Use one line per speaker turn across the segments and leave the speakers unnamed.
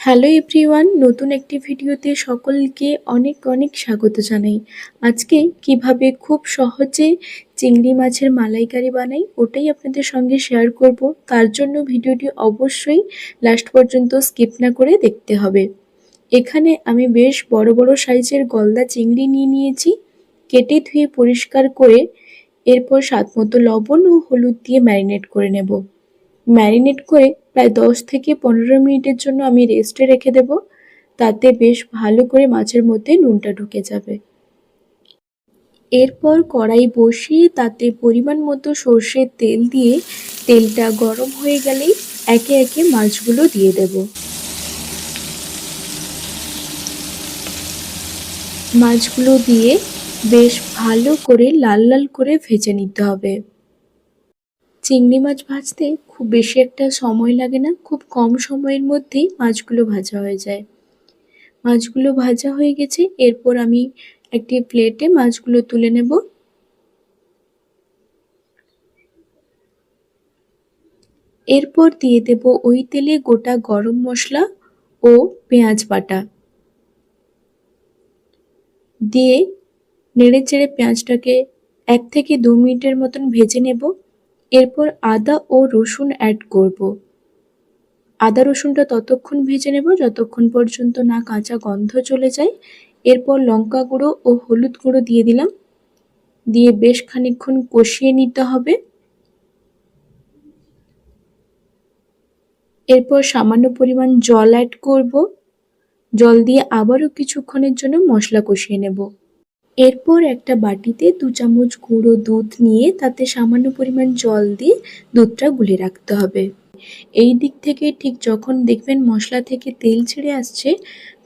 Hello everyone, নতুন একটি ভিডিওতে সকলকে অনেক অনেক স্বাগত জানাই। আজকে কীভাবে খুব সহজে চিংড়ি মাছের মালাইকারি বানাই ওটাই আপনাদের সঙ্গে শেয়ার করব। তার জন্য ভিডিওটি অবশ্যই লাস্ট পর্যন্ত স্কিপ না করে দেখতে হবে। এখানে আমি বেশ বড় বড় সাইজের গলদা চিংড়ি নিয়ে নিয়েছি। কেটে ধুয়ে পরিষ্কার করে এরপর স্বাদ মতো লবণ ও হলুদ দিয়ে ম্যারিনেট করে নেব। ম্যারিনেট করে প্রায় দশ থেকে পনেরো মিনিটের জন্য আমি রেস্টে রেখে দেব। তাতে বেশ ভালো করে মাছের মধ্যে নুনটা ঢুকে যাবে। এরপর কড়াই বসিয়ে তাতে পরিমাণ মতো সর্ষের তেল দিয়ে তেলটা গরম হয়ে গেলেই একে একে মাছগুলো দিয়ে দেব। মাছগুলো দিয়ে বেশ ভালো করে লাল লাল করে ভেজে নিতে হবে। চিংড়ি মাছ ভাজতে খুব বেশি একটা সময় লাগে না, খুব কম সময়ের মধ্যেই মাছগুলো ভাজা হয়ে যায়। মাছগুলো ভাজা হয়ে গেছে, এরপর আমি একটি প্লেটে মাছগুলো তুলে নেব। এরপর দিয়ে দেব ওই তেলে গোটা গরম মশলা ও পেঁয়াজ বাটা। দিয়ে নেড়ে চেড়ে পেঁয়াজটাকে এক থেকে দু মিনিটের মতন ভেজে নেব। এরপর আদা ও রসুন অ্যাড করব। আদা রসুনটা ততক্ষণ ভেজে নেব, যতক্ষণ পর্যন্ত না কাঁচা গন্ধ চলে যায়। এরপর লঙ্কা গুঁড়ো ও হলুদ গুঁড়ো দিয়ে দিলাম। দিয়ে বেশ খানিক্ষণ কষিয়ে নিতে হবে। এরপর সামান্য পরিমাণ জল অ্যাড করব। জল দিয়ে আবারও কিছুক্ষণের জন্য মশলা কষিয়ে নেব। এরপর একটা বাটিতে দু চামচ গুঁড়ো দুধ নিয়ে তাতে সামান্য পরিমাণ জল দিয়ে দুধটা গুলে রাখতে হবে। এই দিক থেকে ঠিক যখন দেখবেন মশলা থেকে তেল ছেড়ে আসছে,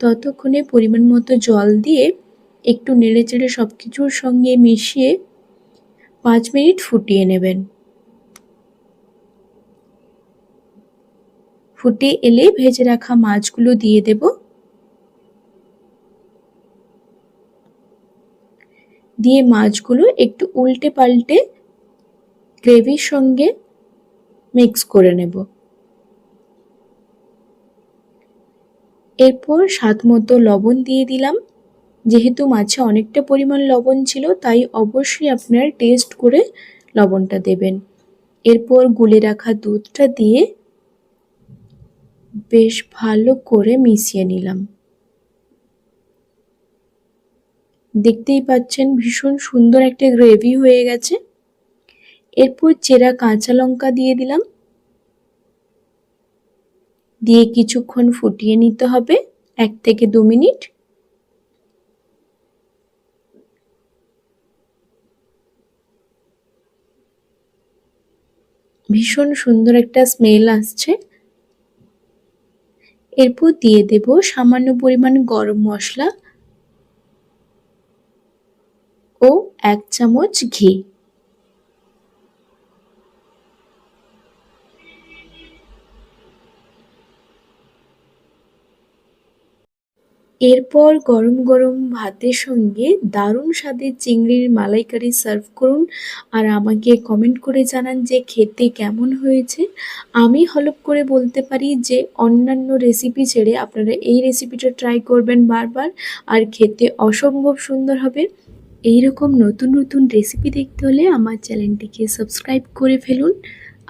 ততক্ষণে পরিমাণ মতো জল দিয়ে একটু নেড়ে চেড়ে সব কিছুর সঙ্গে মিশিয়ে পাঁচ মিনিট ফুটিয়ে নেবেন। ফুটে এলে ভেজে রাখা মাছগুলো দিয়ে দেবো। দিয়ে মাছগুলো একটু উল্টে পাল্টে গ্রেভির সঙ্গে মিক্স করে নেব। এরপর স্বাদ মতো লবণ দিয়ে দিলাম। যেহেতু মাছে অনেকটা পরিমাণ লবণ ছিল, তাই অবশ্যই আপনারা টেস্ট করে লবণটা দেবেন। এরপর গুলে রাখা দুধটা দিয়ে বেশ ভালো করে মিশিয়ে নিলাম। দেখতেই পাচ্ছেন ভীষণ সুন্দর একটা গ্রেভি হয়ে গেছে। এরপর চেরা কাঁচা লঙ্কা দিয়ে দিলাম। দিয়ে কিছুক্ষণ ফুটিয়ে নিতে হবে, এক থেকে দু মিনিট। ভীষণ সুন্দর একটা স্মেল আসছে। এরপর দিয়ে দেব সামান্য পরিমাণ গরম মশলা। ও এক চামচ ঘি। এরপর গরম গরম ভাতের সঙ্গে দারুণ স্বাদের চিংড়ির মালাইকারি সার্ভ করুন আর আমাকে কমেন্ট করে জানান যে খেতে কেমন হয়েছে। আমি হলপ করে বলতে পারি যে অন্যান্য রেসিপি ছেড়ে আপনারা এই রেসিপিটা ট্রাই করবেন বারবার আর খেতে অসম্ভব সুন্দর হবে। এই রকম নতুন নতুন রেসিপি দেখতে হলে আমার চ্যানেলটিকে সাবস্ক্রাইব করে ফেলুন।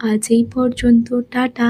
আজ এই পর্যন্ত, টাটা।